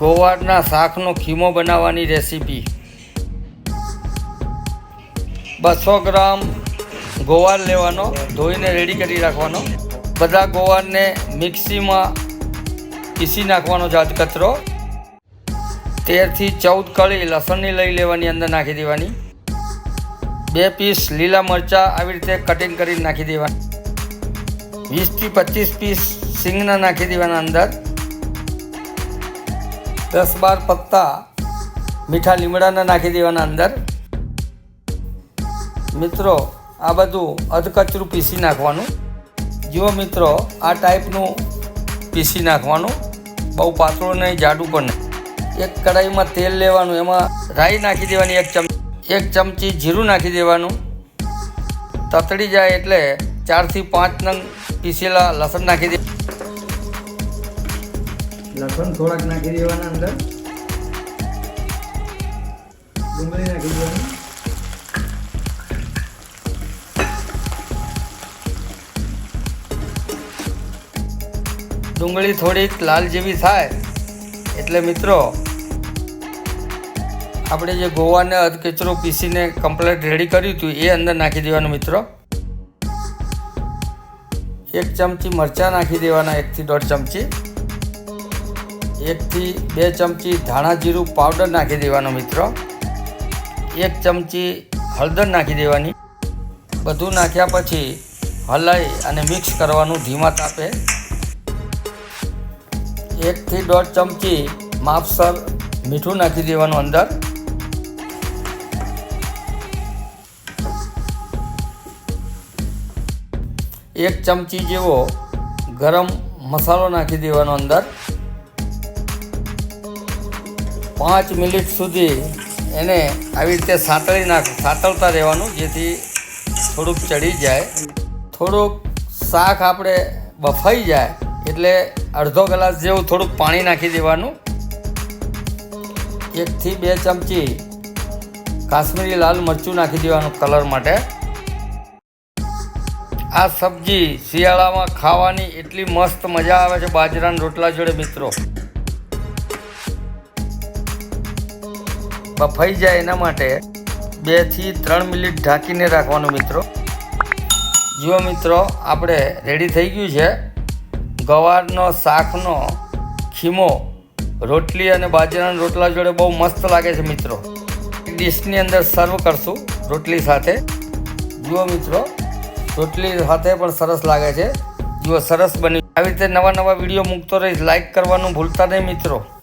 ગોવારના શાકનો ખીમો બનાવવાની રેસીપી. બસો ગ્રામ ગોવાર લેવાનો, ધોઈને રેડી કરી રાખવાનો. બધા ગોવારને મિક્સીમાં પીસી નાખવાનો જાત કચરો. તેરથી ચૌદ કળી લસણની લઈ લેવાની અંદર નાખી દેવાની. બે પીસ લીલા મરચાં આવી રીતે કટિંગ કરીને નાખી દેવાના વીસથી પચીસ પીસ સિંગના નાખી દેવાના અંદર. દસ બાર પત્તા મીઠા લીમડાના નાખી દેવાના અંદર. મિત્રો, આ બધું અધકચરું પીસી નાખવાનું. જુઓ મિત્રો, આ ટાઈપનું પીસી નાખવાનું. બહુ પાતળું નહીં, જાડું પણ એક કઢાઈમાં તેલ લેવાનું, એમાં રાઈ નાખી દેવાની એક ચમ, એક ચમચી જીરું નાખી દેવાનું. તતડી જાય એટલે ચારથી પાંચ નંગ પીસેલા લસણ નાખી દે લસણ થોડાક નાખી દેવાના અંદર. ડુંગળી નાખી દેવાની. ડુંગળી થોડીક લાલ જેવી થાય, એટલે મિત્રો, આપણે જે ગોવાને અધકચરો પીસીને કમ્પ્લેટ રેડી કર્યું હતું, એ અંદર નાખી દેવાનું મિત્રો. એક ચમચી મરચાં નાખી દેવાના એકથી દોઢ ચમચી. એકથી બે ચમચી ધાણા જીરું પાવડર નાખી દેવાનો મિત્રો. એક ચમચી હળદર નાખી દેવાની. બધું નાખ્યા પછી હલાઈ અને મિક્સ કરવાનું ધીમા તાપે. એકથી દોઢ ચમચી માપસર મીઠું નાખી દેવાનું અંદર. એક ચમચી જેવો ગરમ મસાલો નાખી દેવાનો અંદર. પાંચ મિનિટ સુધી એને આવી રીતે સાંતળી નાખ, સાંતળતા રહેવાનું, જેથી થોડુંક ચડી જાય. થોડુંક શાક આપણે બફાઈ જાય, એટલે અડધો ગ્લાસ જેવું થોડુંક પાણી નાખી દેવાનું. એકથી બે ચમચી કાશ્મીરી લાલ મરચું નાખી દેવાનું કલર માટે. આ સબ્જી શિયાળામાં ખાવાની એટલી મસ્ત મજા આવે છે બાજરાના રોટલા જોડે, મિત્રો. બફાઈ જાય એના માટે બેથી ત્રણ મિનિટ ઢાંકીને રાખવાનું મિત્રો. જુઓ મિત્રો, આપણે રેડી થઈ ગયું છે. ગવારનો શાકનો ખીમો, રોટલી અને બાજરાના રોટલા જોડે બહુ મસ્ત લાગે છે મિત્રો. ડીશની અંદર સર્વ કરશું રોટલી સાથે. જુઓ મિત્રો, રોટલી સાથે પણ સરસ લાગે છે. જુઓ સરસ બન્યું આવી રીતે નવા નવા વીડિયો મૂકતો રહીશ. લાઇક કરવાનું ભૂલતા નહીં મિત્રો.